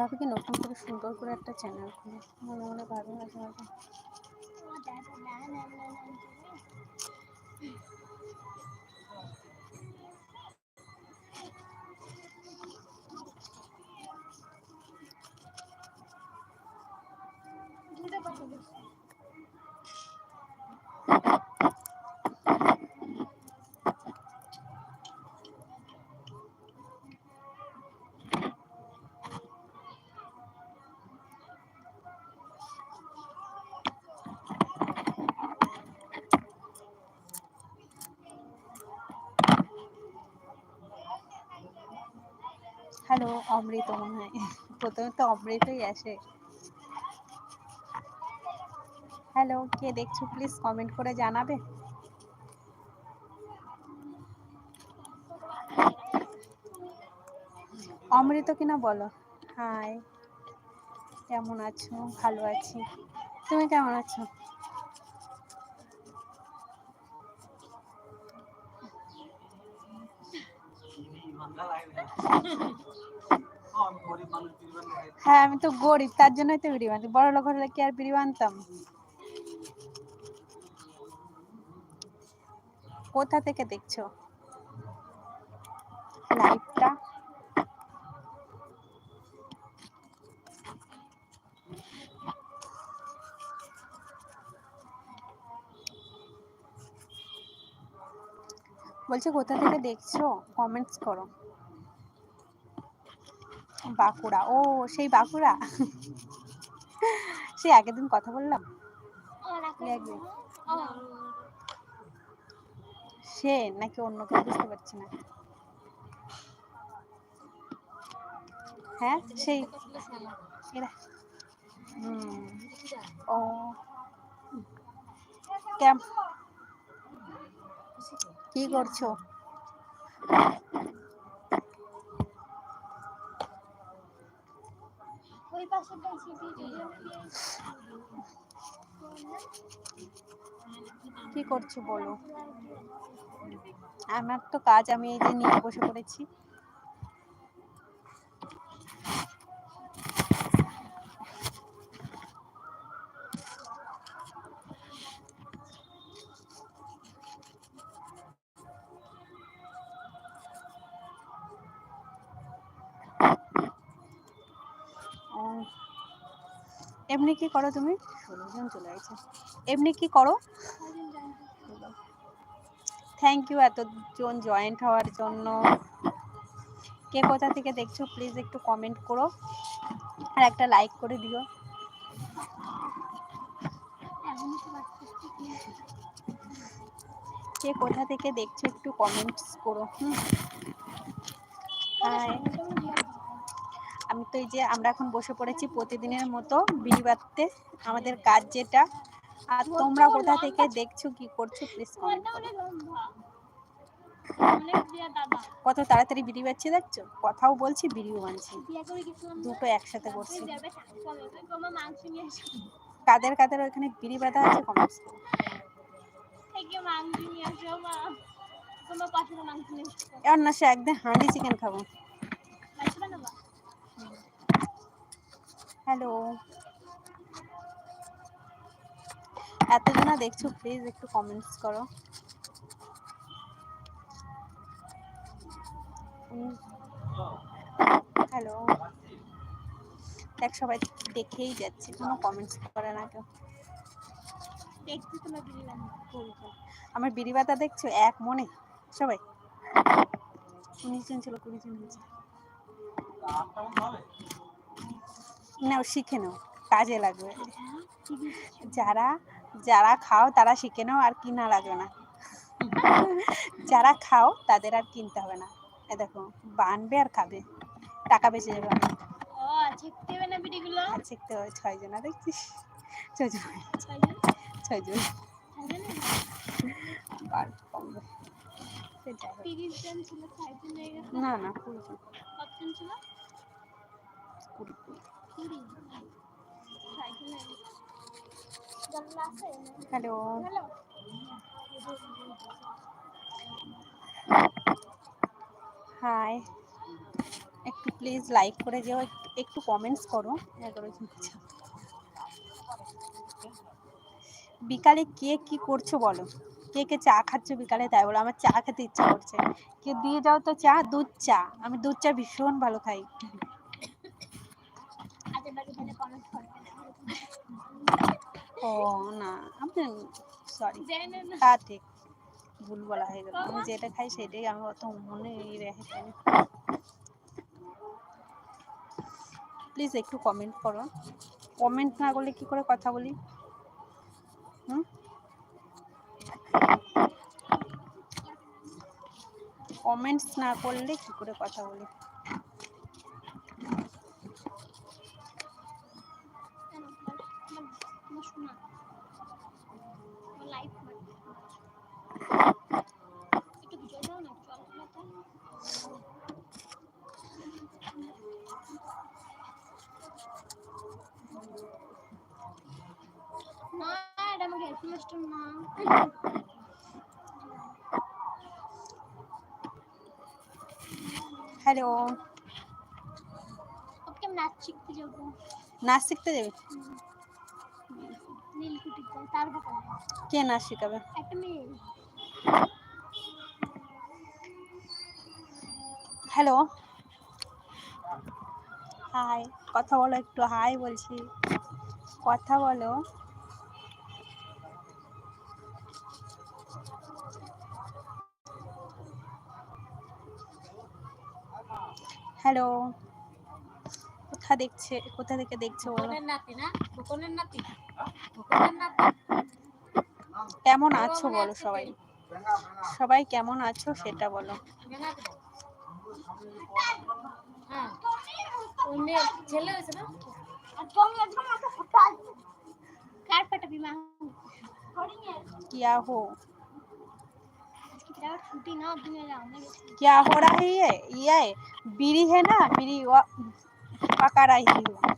ভাবি কি নতুন করে সুন্দর করে একটা চ্যানেল খুলে। মনে মনে ভাবি মাঝে মাঝে অমৃত মনে হয়। প্রথমে তো অমৃতই আসে। হ্যালো কে দেখছ? প্লিজ কমেন্ট করে জানাবে। অমৃত কিনা বলো? হাই কেমন আছো? ভালো আছি। তুমি কেমন আছো? হ্যাঁ আমি তো গরিব, তার জন্যই তো বিড়ি বাঁধি বড় লোক হলে কি আর বিড়ি বানতাম কোথা থেকে দেখছ? লাইভটা? বলছি, কোথা থেকে দেখছ? কমেন্টস করো। বাঁকুড়া, ও সেই বাঁকুড়া? সেই আগের দিন কথা বললাম? সে নাকি অন্য কেউ বুঝতে পারছি না। হ্যাঁ সেই ও। কেম কি করছ? ওই পাশে কি করছ বলো? আমার তো কাজ আমি এই যে নিয়ে বসে পড়েছি। এমনি কি করো তুমি? চলে গেছে। এমনি কি করো? থ্যাংক ইউ এতজন জয়েন্ট হওয়ার জন্য। কে কোথা থেকে দেখছ প্লিজ একটু কমেন্ট করো। আর একটা লাইক করে দিও। কে কোথা থেকে দেখছ একটু কমেন্টস করো হুম? হাই আমি তো এই যে আমরা এখন বসে পড়েছি প্রতিদিনের মতো বিড়ি বাঁধতে আমাদের কাজ যেটা। আর তোমরা কোথা থেকে দেখছ, কি করছ প্লিজ কত তাড়াতাড়ি বিড়ি বাজছে দেখছ? কথাও বলছি, বিড়িও বানছি দুটো একসাথে করছি কাদের কাদের ওখানে বিড়ি বাঁধা আছে কমেন্টস করো। থেকে মাংস নিয়ে আসো মা তোমার পাশে মাংস নিয়ে আসো এবার না সে একদিন হাঁড়ি চিকেন খাব মাংস বানাবা হ্যালো। এতজনা দেখছ প্লিজ একটু কমেন্টস করো। হ্যালো। দেখ, সবাই দেখেই যাচ্ছে, কোনো কমেন্টস করে না কেউ আমার বিড়ি বাতা দেখছ? এক মনে, সবাই। উনিশ জন ছিল, কুড়ি জন হয়েছে। নাও শিখে নাও কাজে লাগবে। যারা যারা খাও তারা শিখে নাও আর কিনা লাগবে না। যারা খাও তাদের আর কিনতে হবে না। এ দেখো বানবে আর খাবে। টাকা বেঁচে যাবে। অনেক। ও হবে না শিখতে হবে ছয় জনা দেখছিস ছয় জন ছয় জন না না কুড়ি জন। কুড়ি কুড়ি। হয়ে হ্যালো হাই একটু প্লিজ লাইক করে যেও একটু কমেন্টস করো। বিকালে কে কি করছ বলো? কে কে চা খাচ্ছো বিকালে? তাই বলো, আমার চা খেতে ইচ্ছা করছে। কে দিয়ে যাও তো চা? দুধ চা। আমি দুধ চা ভীষণ ভালো খাই আজে বাজে খেলে কমেন্ট করবেন ও না আপনি সরি তা ঠিক ভুল বলা হয়ে গেল। আমি যেটা খাই সেটাই আমি অত মনে রেখে প্লিজ একটু কমেন্ট করো। কমেন্ট না করলে কি করে কথা বলি? হুম? কমেন্টস না করলে কি করে কথা বলি? হ্যালো। ওকে নাচ শিখতে যাব। নাচ শিখতে যাবে? নীলকুঠিতে তার কে নাচ শেখাবে? একটা মেয়ে। হ্যালো। হাই কথা বলো একটু হাই বলছি। কথা বলো। হ্যালো কোথা দেখছে কোথা থেকে দেখছো বলো খোকনের নাতি না খোকনের নাতি খোকনের নাতি কেমন আছো বলো সবাই সবাই কেমন আছো সেটা বলো হ্যাঁ ওই মেয়ে ছেলে হয়েছে না কার পাঠাবি মা क्या हो छुट्टी ना दिन जाने क्या हो रहा है ये? ये बीड़ी है ना बीड़ी पका रही हूँ।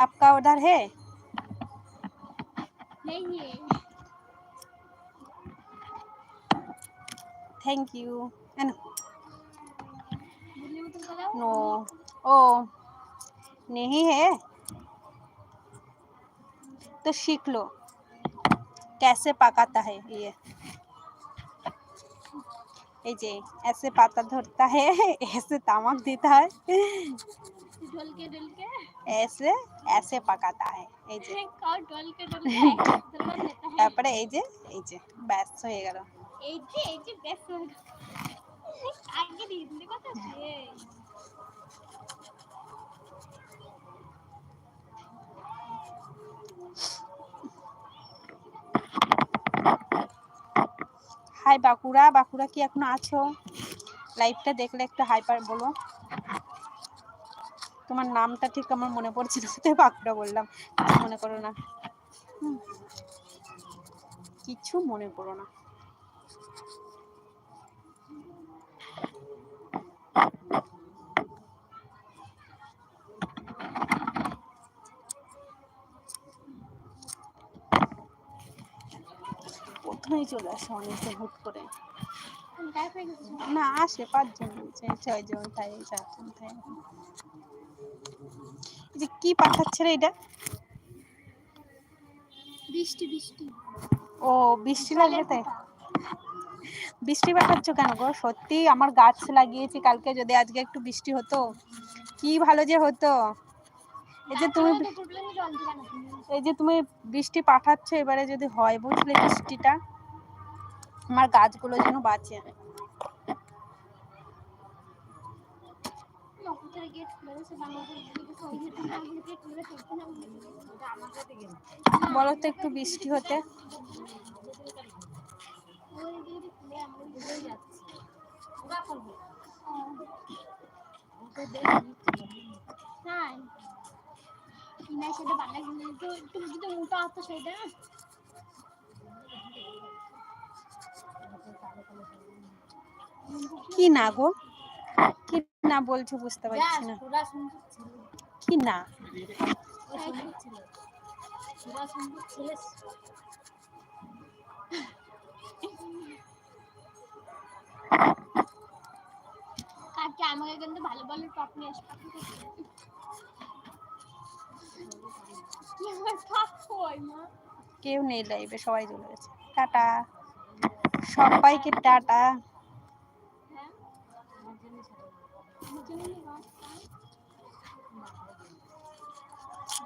आपका उधर है? नहीं है। थैंक यू तो नो ओ नहीं है? तो सीख लो। कैसे पकाता है ये? এই যে ऐसे पाता धरता है ऐसे तामक देता है ढोल के ढोल के ऐसे ऐसे पकाता है এই যে कौन ढोल के ढोल के दरबार लेता है তারপরে এই যে এই যে ব্যাস হয়ে গেল এই যে এই যে বেশ আগে দিয়ে দিলে কত আছে Hi Bankura Bankura কি এখন আছো? লাইভটা দেখলে একটু হাই পার বলো। তোমার নামটা ঠিক আমার মনে পড়ছে না তাই বাঁকুড়া বললাম। কিছু মনে করো না। কিছু মনে করো না। প্রথমেই চলে আসে অনেকে হুট করে। না আসে পাঁচজন ছয়জন তাই চারজন তাই। যে কি পাঠাচ্ছে রে এটা? বৃষ্টি বৃষ্টি। ও বৃষ্টি লাগবে তাই? বৃষ্টি পাঠাচ্ছ কেন গো? সত্যি আমার গাছ লাগিয়েছি কালকে যদি আজকে একটু বৃষ্টি হতো কি ভালো যে হতো। এই যে তুমি এই যে তুমি বৃষ্টি পাঠাচ্ছ এবারে যদি হয় বুঝলে বৃষ্টিটা। আমার গাছগুলো যেন বাঁচে। না বলো তো একটু বৃষ্টি হতে। তাই কিনা সেটা বাংলা একটু মোটা হতো সেটা কি না গো? কি না বলছো বুঝতে পারছি না। কি না? কাকে আমাকে কিন্তু ভালো ভালো টপ নিয়ে আসবে। কেউ নেই লাইভে সবাই চলে গেছে। টাটা। সবাইকে টাটা হ্যাঁ আমার জন্য নিয়ে আস।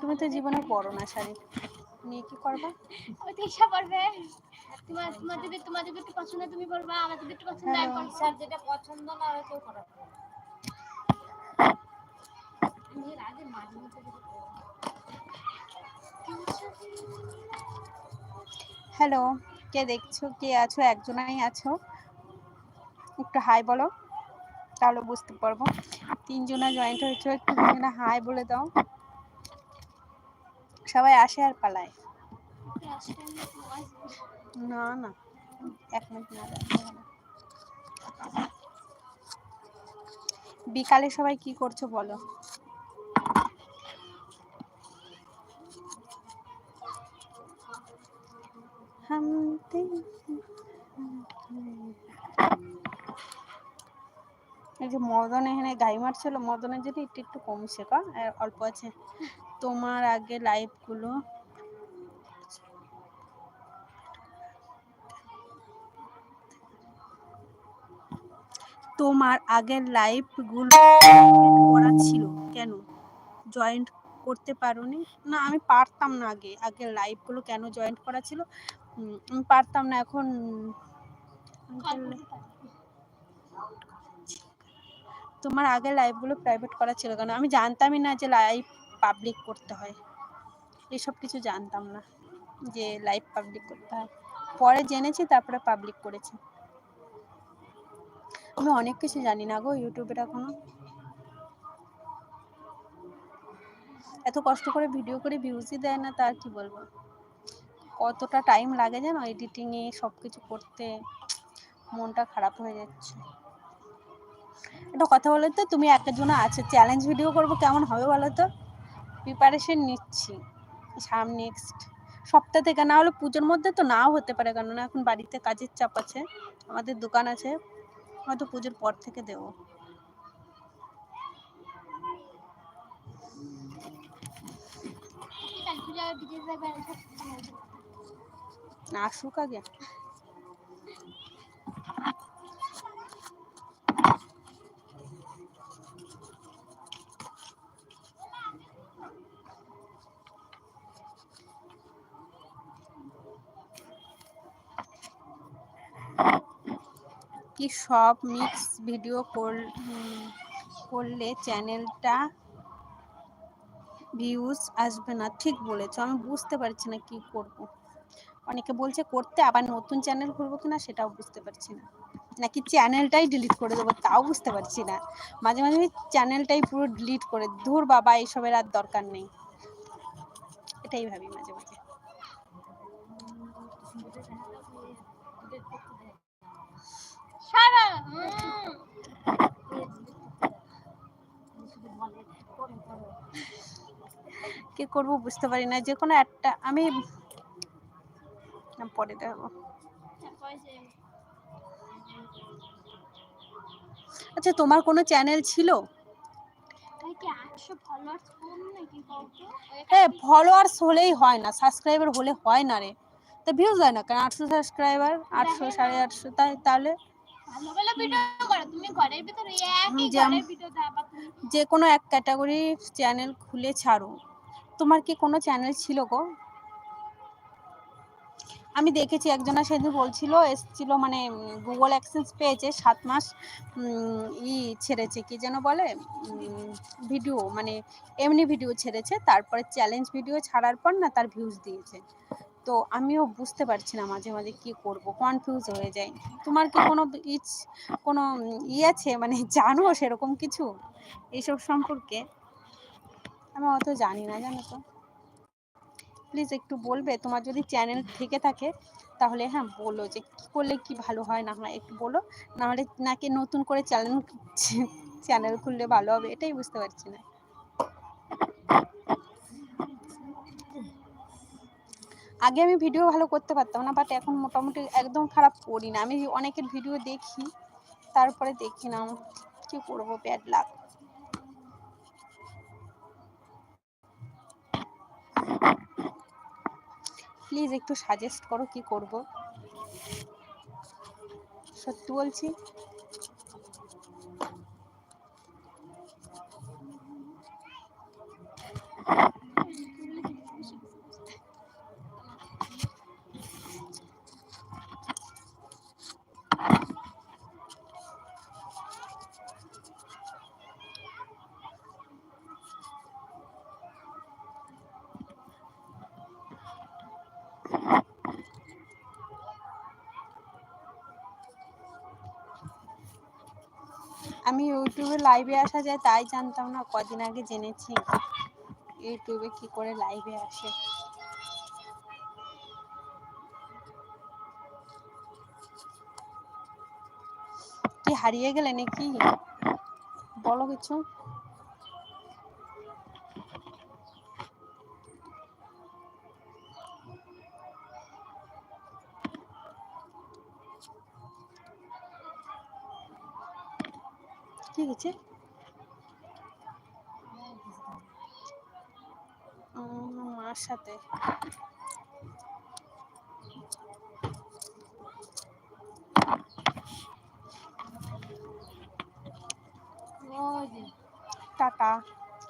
তুমি তো জীবনে পড়ো না শাড়ি। নিয়ে কি করবা? ও তিশা করবে তোমার তোমার যদি তোমার যদি একটু পছন্দ তুমি পড়বা আমার যদি একটু পছন্দ আমি পড়ব। স্যার যেটা পছন্দ না হয় করাবে। আমি আগে মাঝে মধ্যে হ্যালো কে দেখছ? কে আছো? একজনাই আছো? একটু হাই বলো। তাহলে বুঝতে পারব তিনজনা জয়েন্ট হয়েছে, একটু হাই বলে দাও সবাই আসে আর পালায়। না না এক মিনিট না। বিকালে সবাই কি করছ বলো যে মদন এখানে গাই মারছিল মদনের যদি একটু একটু কমছে আর অল্প আছে। তোমার আগে লাইভগুলো। তোমার আগের লাইভগুলো করা ছিল কেন? জয়েন্ট করতে পারোনি? না, আমি পারতাম না আগে, আগের লাইভগুলো কেন জয়েন্ট করা ছিল? পারতাম না, এখন। তোমার আগে লাইভগুলো প্রাইভেট করা ছিল কেন? আমি জানতামই না যে লাইভ পাবলিক করতে হয়। এসব কিছু জানতাম না যে লাইভ পাবলিক করতে হয়। পরে জেনেছি, তারপরে পাবলিক করেছি। আমি অনেক কিছু জানি না গো ইউটিউবের এখনও। এত কষ্ট করে ভিডিও করে ভিউজই দেয় না তার কি বলব? কতটা টাইম লাগে জানো এডিটিংয়ে সব কিছু করতে মনটা খারাপ হয়ে যাচ্ছে। একটা কথা বলো তো, তুমি একজন আছে চ্যালেঞ্জ ভিডিও করব, কেমন হবে বলো তো? প্রিপারেশন নিচ্ছি, সাম নেক্সট সপ্তাহ থেকে, না হলে পুজোর মধ্যে তো নাও হতে পারে, কেননা এখন বাড়িতে কাজের চাপ আছে, আমাদের দোকান আছে, হয়তো পুজোর পর থেকে দেবো। আসুক আগে কি সব মিক্স ভিডিও করলে চ্যানেলটা ভিউজ আসবে না। ঠিক বলেছ, আমি বুঝতে পারছি না কি করব। অনেকে বলছে, করতে আবার নতুন চ্যানেল খুলবো কিনা? সেটাও বুঝতে পারছি না। নাকি চ্যানেলটাই ডিলিট করে দেবো? তাও বুঝতে পারছি না। মাঝে মাঝে আমি চ্যানেলটাই পুরো ডিলিট করে, ধুর বাবা, এইসবের আর দরকার নেই। এটাই ভাবি মাঝে মাঝে সারা উম, শুধু বলে করে করো কি করব বুঝতে পারি না যে কোনো একটা, আমি পরে দেখো আচ্ছা তোমার কোনো চ্যানেল ছিল? হ্যাঁ ফলোয়ার্স হলেই হয় না সাবস্ক্রাইবার হলে হয় না রে। তা ভিউজ হয় না কেন? আটশো সাবস্ক্রাইবার আটশো, সাড়ে আটশো, তাই, তাহলে? তুমি যে কোনো এক ক্যাটাগরির চ্যানেল খুলে ছাড়ো। তোমার কি কোনো চ্যানেল ছিল গো? আমি দেখেছি একজনা সেদিন বলছিল এসছিল মানে গুগল অ্যাক্সেস পেয়েছে সাত মাস ই ছেড়েছে কি যেন বলে ভিডিও মানে এমনি ভিডিও ছেড়েছে তারপরে চ্যালেঞ্জ ভিডিও ছাড়ার পর না তার ভিউজ দিয়েছে। তো আমিও বুঝতে পারছি না মাঝে মাঝে কি করব কনফিউজ হয়ে যায় তোমার কি কোনো ইচ কোনো ই আছে? মানে জানো সেরকম কিছু? এইসব সম্পর্কে? আমি অত জানি না, জানো তো। প্লিজ একটু বলবে? তোমার যদি চ্যানেল থেকে থাকে, তাহলে হ্যাঁ বলো যে কী করলে কি ভালো হয়, না হয় একটু বলো। নাহলে নাকি নতুন করে চ্যানেল চ্যানেল খুললে ভালো হবে, এটাই বুঝতে পারছি না। আগে আমি ভিডিও ভালো করতে পারতাম না বাট এখন মোটামুটি একদম খারাপ করি না। আমি অনেকের ভিডিও দেখি, তারপরে দেখি না কি করব ব্যাড লাক প্লিজ একটু সাজেস্ট করো কি করব। সত্যি বলছি? আমি ইউটিউবে লাইভে আসা যায়, তাই জানতাম না, কদিন আগে জেনেছি। ইউটিউবে কি করে লাইভে আসে। কি হারিয়ে গেলে নাকি? বলো কিছু কি হয়েছে উম, মার সাথে। টাটা।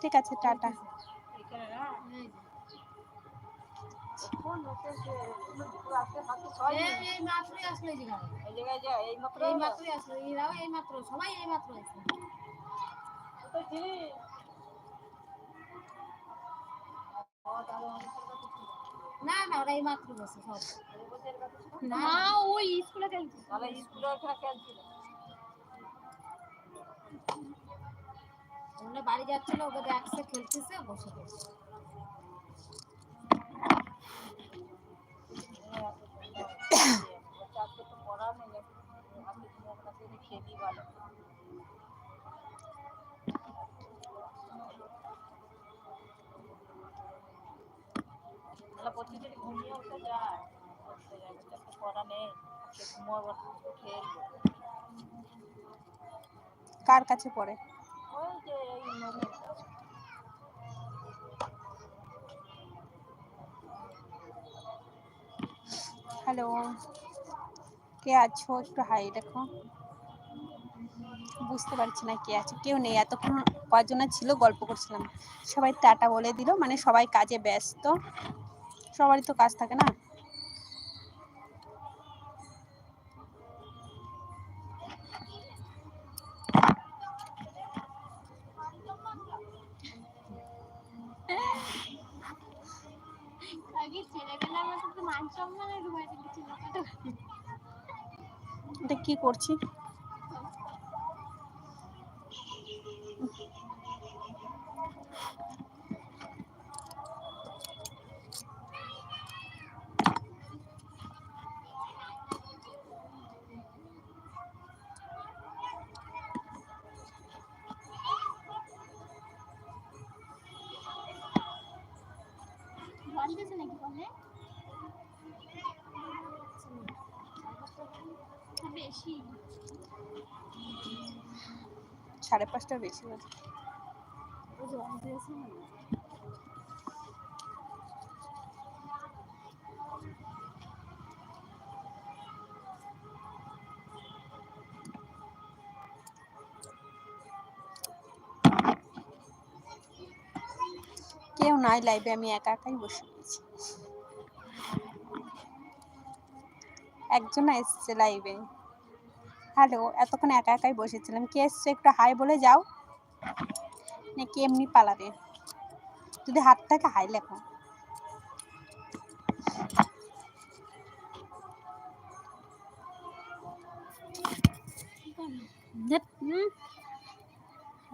ঠিক আছে, টাটা। এখানে না এই যে। ফোন যে কোনো কিছু আসলে হাতে এই ছয় এই মাত্রই আসলো, এই জায়গায় এই জায়গায় যা এই মাত্র এই মাত্রই আসলো এরাও এই মাত্র, সবাই এই মাত্র আসলো। না না ওরা এই মাত্র গেছে সব। না। ওই স্কুলে তাহলে স্কুলে খেলছিল। ওগুলো বাড়ি যাচ্ছিল ওকে দেখছে খেলতেছে বসে গেছে তো পড়া নেই। খেলি ভালো তাহলে প্রতিদিন কার কাছে পড়ে। হ্যালো কে আছো? একটু হাই দেখো। বুঝতে পারছি না কে আছে, কেউ নেই। এতক্ষণ কয়েকজন ছিল? গল্প করছিলাম। সবাই টাটা বলে দিল মানে সবাই কাজে ব্যস্ত। সবারই তো কাজ থাকে না? মান এটা কি করছি? সাড়ে পাঁচটা বেশি কেউ নাই লাইভে আমি একা একাই বসে রয়েছি। একজন এসছে লাইভে হ্যালো এতক্ষণ একা একাই বসেছিলাম। কে এসছে একটু হাই বলে যাও। নাকি এমনি পালাবে? যদি হাত থাকে হাই লেখো। হুম।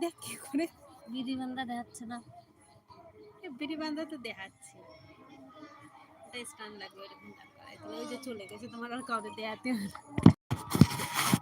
দেখ কি করে? দেখাচ্ছে না। বিড়ি বান্ধা তো দেখাচ্ছে। লাগবে এরকম ওই যে চলে গেছে তোমার আর কাউকে দেয়াতে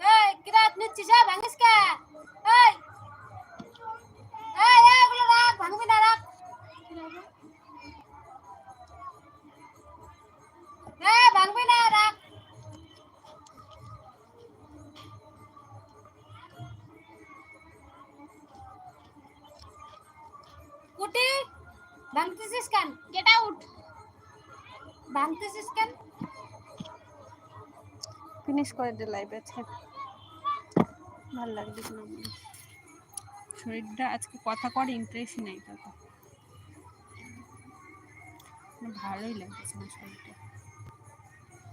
এই কিরা নিচ্ছিস হ্যাঁ ভাঙিস কে? এই এই এই, এগুলো রাখ ভাঙবি না রাখ। এই ভাঙবি না রাখ। কুটি ভাঙতেছিস কেন? গেট আউট ভাঙতেছিস কেন? ফিনিশ করে দে লাইভ আছে ভালো লাগবে না শরীরটা আজকে কথা করে ইন্টারেস্ট নেই কথা ভালোই লাগছে আমার শরীরটা।